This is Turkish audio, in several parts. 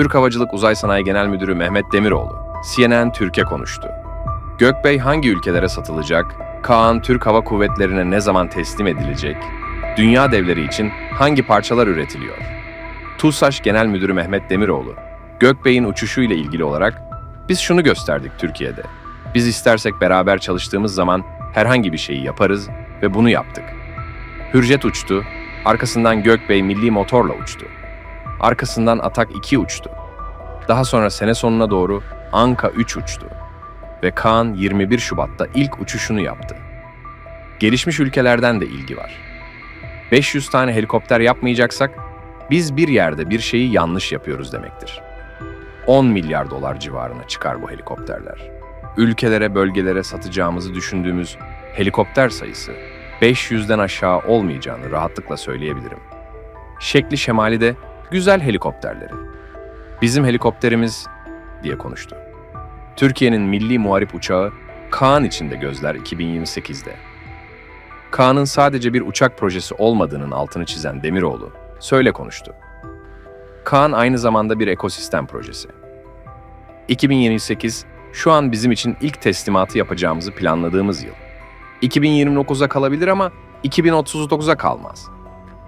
Türk Havacılık Uzay Sanayi Genel Müdürü Mehmet Demiroğlu, CNN Türkiye konuştu. Gökbey hangi ülkelere satılacak? Kaan Türk Hava Kuvvetleri'ne ne zaman teslim edilecek? Dünya devleri için hangi parçalar üretiliyor? TUSAŞ Genel Müdürü Mehmet Demiroğlu, Gökbey'in uçuşu ile ilgili olarak biz şunu gösterdik Türkiye'de. Biz istersek beraber çalıştığımız zaman herhangi bir şeyi yaparız ve bunu yaptık. Hürjet uçtu, arkasından Gökbey milli motorla uçtu. Arkasından Atak 2 uçtu. Daha sonra sene sonuna doğru Anka 3 uçtu. Ve Kaan 21 Şubat'ta ilk uçuşunu yaptı. Gelişmiş ülkelerden de ilgi var. 500 tane helikopter yapmayacaksak biz bir yerde bir şeyi yanlış yapıyoruz demektir. 10 milyar dolar civarına çıkar bu helikopterler. Ülkelere, bölgelere satacağımızı düşündüğümüz helikopter sayısı 500'den aşağı olmayacağını rahatlıkla söyleyebilirim. Şekli şemali de güzel helikopterleri. Bizim helikopterimiz diye konuştu. Türkiye'nin milli muharip uçağı Kaan içinde gözler 2028'de. Kaan'ın sadece bir uçak projesi olmadığının altını çizen Demiroğlu söyle konuştu. Kaan aynı zamanda bir ekosistem projesi. 2028 şu an bizim için ilk teslimatı yapacağımızı planladığımız yıl. 2029'a kalabilir ama 2039'a kalmaz.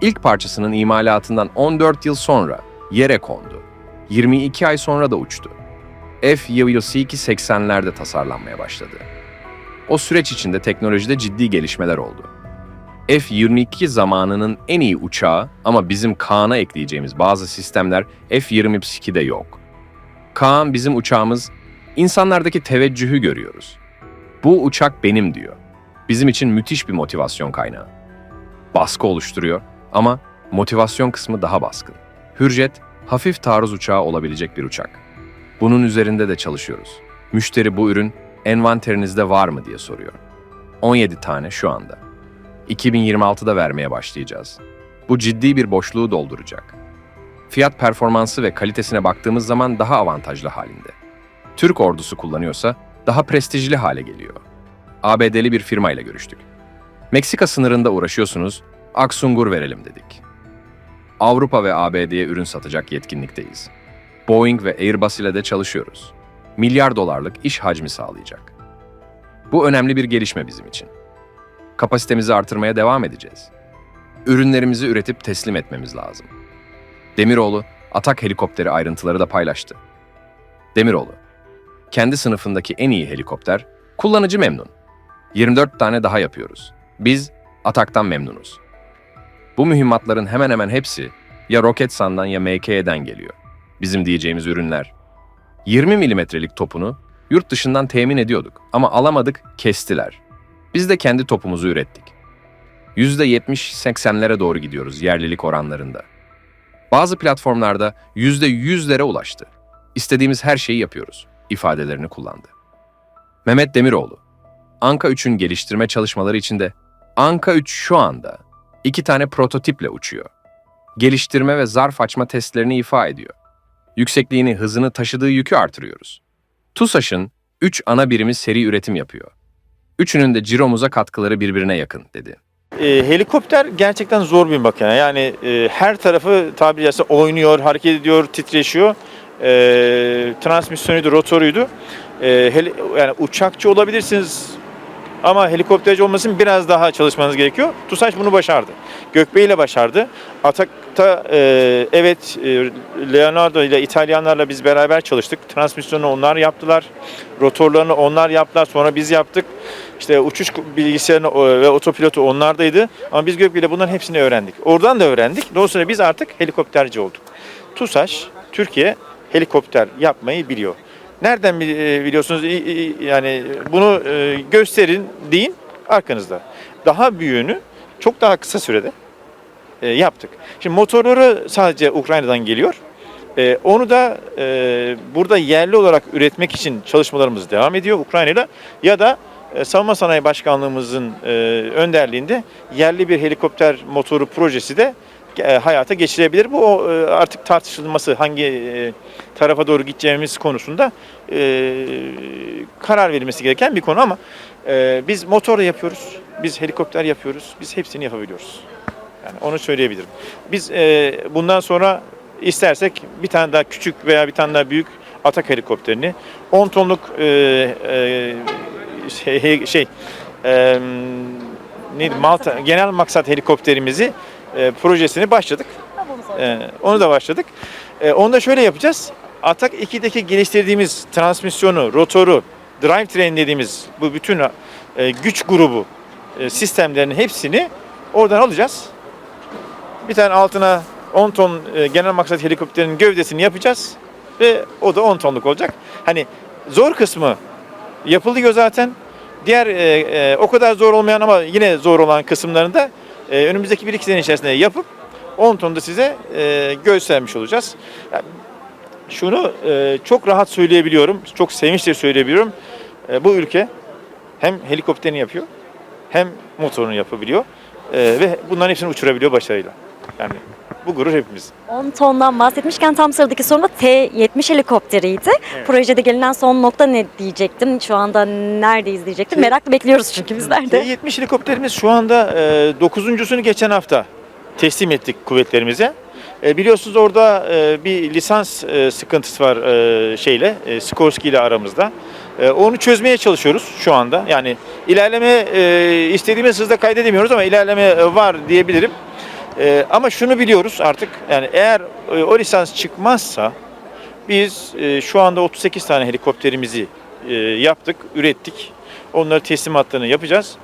İlk parçasının imalatından 14 yıl sonra yere kondu. 22 ay sonra da uçtu. F-22 80'lerde tasarlanmaya başladı. O süreç içinde teknolojide ciddi gelişmeler oldu. F-22 zamanının en iyi uçağı ama bizim Kaan'a ekleyeceğimiz bazı sistemler F-22'de yok. Kaan bizim uçağımız, insanlardaki teveccühü görüyoruz. Bu uçak benim diyor. Bizim için müthiş bir motivasyon kaynağı. Baskı oluşturuyor ama motivasyon kısmı daha baskın. Hürjet, hafif taarruz uçağı olabilecek bir uçak. Bunun üzerinde de çalışıyoruz. Müşteri bu ürün envanterinizde var mı diye soruyor. 17 tane şu anda. 2026'da vermeye başlayacağız. Bu ciddi bir boşluğu dolduracak. Fiyat performansı ve kalitesine baktığımız zaman daha avantajlı halinde. Türk ordusu kullanıyorsa daha prestijli hale geliyor. ABD'li bir firmayla görüştük. Meksika sınırında uğraşıyorsunuz, Aksungur verelim dedik. Avrupa ve ABD'ye ürün satacak yetkinlikteyiz. Boeing ve Airbus ile de çalışıyoruz. Milyar dolarlık iş hacmi sağlayacak. Bu önemli bir gelişme bizim için. Kapasitemizi artırmaya devam edeceğiz. Ürünlerimizi üretip teslim etmemiz lazım. Demiroğlu, Atak helikopteri ayrıntıları da paylaştı. Demiroğlu, kendi sınıfındaki en iyi helikopter, kullanıcı memnun. 24 tane daha yapıyoruz. Biz Atak'tan memnunuz. Bu mühimmatların hemen hemen hepsi ya Roketsan'dan ya MK'den geliyor. Bizim diyeceğimiz ürünler. 20 milimetrelik topunu yurt dışından temin ediyorduk ama alamadık, kestiler. Biz de kendi topumuzu ürettik. %70-80'lere doğru gidiyoruz yerlilik oranlarında. Bazı platformlarda %100'lere ulaştı. İstediğimiz her şeyi yapıyoruz ifadelerini kullandı. Mehmet Demiroğlu, Anka 3'ün geliştirme çalışmaları içinde Anka 3 şu anda iki tane prototiple uçuyor. Geliştirme ve zarf açma testlerini ifa ediyor. Yüksekliğini, hızını taşıdığı yükü artırıyoruz. TUSAŞ'ın 3 ana birimi seri üretim yapıyor. Üçünün de ciromuza katkıları birbirine yakın dedi. E, helikopter gerçekten zor bir makine. Yani e, her tarafı tabiri caizse oynuyor, hareket ediyor, titreşiyor. E, transmisyonuydu, rotoruydu. E, heli- yani uçakçı olabilirsiniz ama helikopterci olması için biraz daha çalışmanız gerekiyor. TUSAŞ bunu başardı. Gökbey ile başardı. Atak'ta e, evet e, Leonardo ile İtalyanlarla biz beraber çalıştık. Transmisyonu onlar yaptılar. Rotorlarını onlar yaptılar. Sonra biz yaptık. İşte uçuş bilgisayarını e, ve otopilotu onlardaydı. Ama biz Gökbey ile bunların hepsini öğrendik. Oradan da öğrendik. Dolayısıyla biz artık helikopterci olduk. TUSAŞ Türkiye helikopter yapmayı biliyor. Nereden e, biliyorsunuz? Yani bunu e, gösterin deyin arkanızda. Daha büyüğünü çok daha kısa sürede e, yaptık. Şimdi motorları sadece Ukrayna'dan geliyor. Onu da burada yerli olarak üretmek için çalışmalarımız devam ediyor Ukrayna'yla ya da e, Savunma Sanayi Başkanlığımızın önderliğinde yerli bir helikopter motoru projesi de e, hayata geçirebilir. Bu e, artık tartışılması hangi e, tarafa doğru gideceğimiz konusunda karar verilmesi gereken bir konu ama biz motor yapıyoruz, biz helikopter yapıyoruz, biz hepsini yapabiliyoruz. Yani onu söyleyebilirim. Biz bundan sonra istersek bir tane daha küçük veya bir tane daha büyük atak helikopterini 10 tonluk şey, şey neydi Malta genel maksat helikopterimizi e, projesini başladık. E, onu da başladık. E, onu da şöyle yapacağız. Atak 2'deki geliştirdiğimiz transmisyonu, rotoru, drivetrain dediğimiz bu bütün e, güç grubu e, sistemlerinin hepsini oradan alacağız. Bir tane altına 10 ton e, genel maksat helikopterin gövdesini yapacağız ve o da 10 tonluk olacak. Hani zor kısmı yapılıyor zaten. Diğer e, e, o kadar zor olmayan ama yine zor olan kısımlarını da e, önümüzdeki 1-2 sene içerisinde yapıp 10 tonda size e, göstermiş olacağız. Yani şunu e, çok rahat söyleyebiliyorum, çok sevinçle söyleyebiliyorum. E, bu ülke hem helikopterini yapıyor hem motorunu yapabiliyor E, ve bunların hepsini uçurabiliyor başarıyla. Yani bu gurur hepimiz. 10 tondan bahsetmişken tam sıradaki sorum da T-70 helikopteriydi. Evet. Projede gelinen son nokta ne diyecektim? Şu anda neredeyiz diyecektim. Merakla bekliyoruz çünkü bizler de. T-70 helikopterimiz şu anda e, dokuzuncusunu geçen hafta teslim ettik kuvvetlerimize. E, biliyorsunuz orada e, bir lisans e, sıkıntısı var e, şeyle, e, Skorsky ile aramızda. E, onu çözmeye çalışıyoruz şu anda. Yani ilerleme e, istediğimiz hızda kaydedemiyoruz ama ilerleme e, var diyebilirim. E, ama şunu biliyoruz artık yani eğer e, o lisans çıkmazsa biz e, şu anda 38 tane helikopterimizi e, yaptık, ürettik. Onları teslimatlarını yapacağız.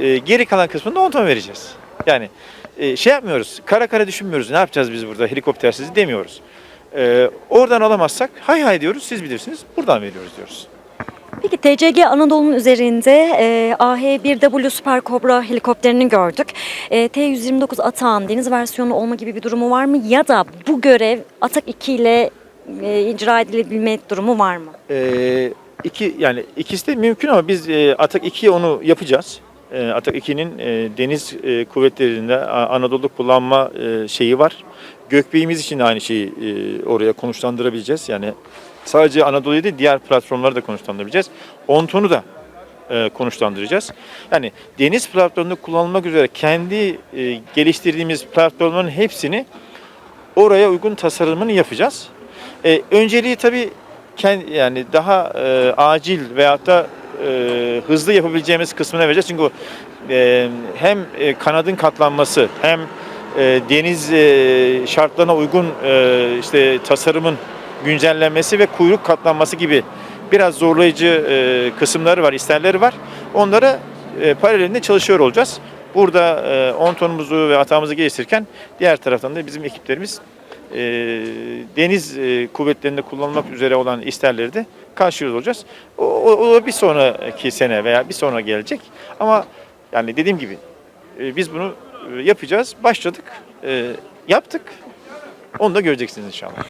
E, geri kalan kısmını 10 ton vereceğiz. Yani e, şey yapmıyoruz, kara kara düşünmüyoruz. Ne yapacağız biz burada helikoptersiz demiyoruz. E, oradan alamazsak hay hay diyoruz, siz bilirsiniz. Buradan veriyoruz diyoruz. Peki TCG Anadolu'nun üzerinde e, AH-1W Super Cobra helikopterini gördük. E, T-129 Atağan deniz versiyonu olma gibi bir durumu var mı? Ya da bu görev Atak 2 ile e, icra edilebilme durumu var mı? E, iki yani ikisi de mümkün ama biz e, Atak 2'ye onu yapacağız. E, Atak 2'nin e, deniz e, kuvvetlerinde Anadolu kullanma e, şeyi var. Gökbeyimiz için de aynı şeyi e, oraya konuşlandırabileceğiz. Yani sadece Anadolu'yu değil diğer platformları da konuşlandırabileceğiz. 10 tonu da e, konuşlandıracağız. Yani deniz platformunda kullanılmak üzere kendi e, geliştirdiğimiz platformların hepsini oraya uygun tasarımını yapacağız. E, önceliği tabii kend- yani daha e, acil veyahut da e, hızlı yapabileceğimiz kısmına vereceğiz. Çünkü e, hem e, kanadın katlanması hem e, deniz e, şartlarına uygun e, işte tasarımın güncellenmesi ve kuyruk katlanması gibi biraz zorlayıcı e, kısımları var, isterleri var. Onlara e, paralelinde çalışıyor olacağız. Burada e, 10 tonumuzu ve hatamızı geliştirirken diğer taraftan da bizim ekiplerimiz e, deniz e, kuvvetlerinde kullanılmak üzere olan isterleri de karşılıyor olacağız. O, o, o bir sonraki sene veya bir sonra gelecek. Ama yani dediğim gibi e, biz bunu e, yapacağız. Başladık, e, yaptık. Onu da göreceksiniz inşallah.